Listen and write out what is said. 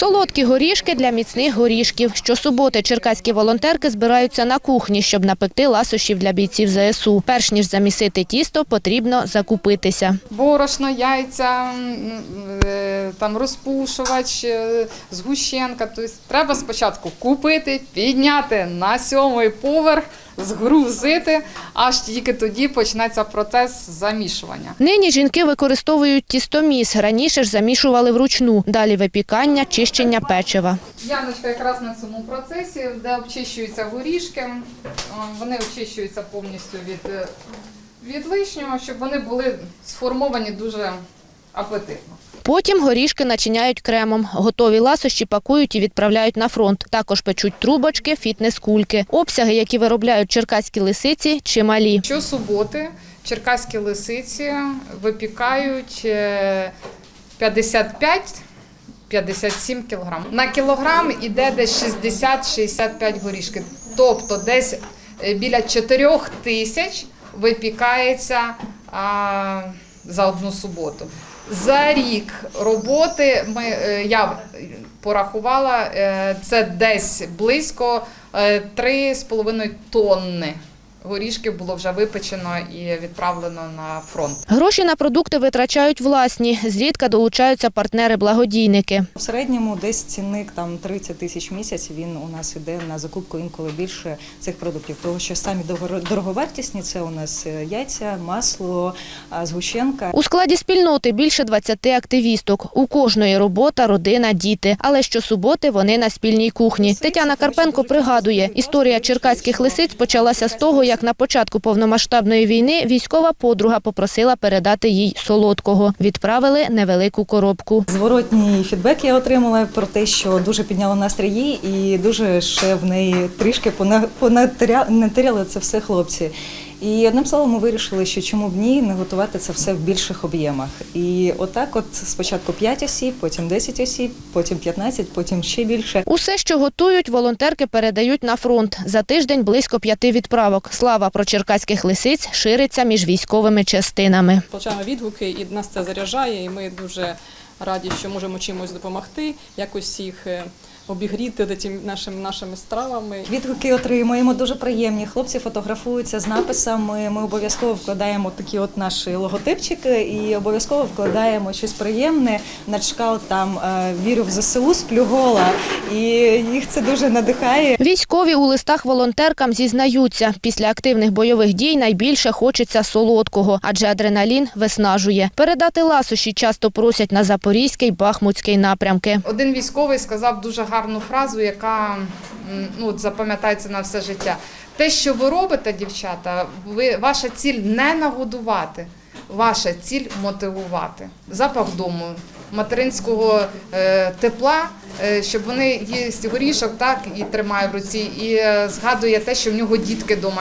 Солодкі горішки для міцних горішків. Щосуботи черкаські волонтерки збираються на кухні, щоб напекти ласощів для бійців ЗСУ. Перш ніж замісити тісто, потрібно закупитися. борошно, яйця, е, там розпушувач, е, згущенка. Тобто треба спочатку купити, підняти на сьомий поверх, згрузити, аж тільки тоді почнеться процес замішування. Нині жінки використовують тістоміс. Раніше ж замішували вручну. Далі випікання, чищення печива. Яночка якраз на цьому процесі, де обчищуються горішки, вони очищуються повністю від, е, від лишнього, щоб вони були сформовані дуже апетитно. Потім горішки начиняють кремом. Готові ласощі пакують і відправляють на фронт. Також печуть трубочки, фітнес-кульки. Обсяги, які виробляють черкаські лисиці, чималі. Щосуботи черкаські лисиці випікають е, 55-57 кілограм. На кілограм іде десь 60-65 горішки. Тобто десь е, біля 4 тисяч випікається а, за одну суботу. За рік роботи ми, е, я порахувала, е, це десь близько е, 3,5 тонни горішків було вже випечено і відправлено на фронт. Гроші на продукти витрачають власні. Зрідка долучаються партнери-благодійники. В середньому десь цінник там 30 тисяч місяць. Він у нас іде на закупку інколи більше цих продуктів. Тому що самі дорого- дороговартісні це у нас е, яйця, масло, згущенка. У складі спільноти більше 20 активісток. У кожної робота, родина, діти. Але щосуботи вони на спільній кухні. Тетяна Карпенко пригадує, історія черкаських лисиць почалася з того, як на початку повномасштабної війни військова подруга попросила передати їй солодкого. Відправили невелику коробку. Зворотній фідбек я отримала про те, що дуже підняло настрій і дуже ще в неї трішки понатиряли це все хлопці. І одним словом, ми вирішили, що чому б ні не готувати це все в більших об'ємах. І отак, от спочатку 5 осіб, потім 10 осіб, потім 15, потім ще більше. Усе, що готують, волонтерки передають на фронт. За тиждень близько п'яти відправок. Слава про черкаських лисиць шириться між військовими частинами. Получаємо відгуки, і нас це заряджає, і ми дуже раді, що можемо чимось допомогти, якось їх обігріти цими нашими, нашими стравами. Відгуки отримуємо дуже приємні. Хлопці фотографуються з написами. Ми обов'язково вкладаємо такі от наші логотипчики і обов'язково вкладаємо щось приємне. На чкал там е, вірю в ЗСУ, сплю гола, і їх це дуже надихає. Військові у листах волонтеркам зізнаються, після активних бойових дій найбільше хочеться солодкого, адже адреналін виснажує. Передати ласощі часто просять на Запорізький, Бахмутський напрямки. Один військовий сказав дуже гарну фразу, яка ну, запам'ятається на все життя. Те, що ви робите, дівчата, ви, ваша ціль не нагодувати, ваша ціль мотивувати. Запах дому, материнського е, тепла, е, щоб вони їсть горішок так і тримає в руці, і е, згадує те, що в нього дітки вдома.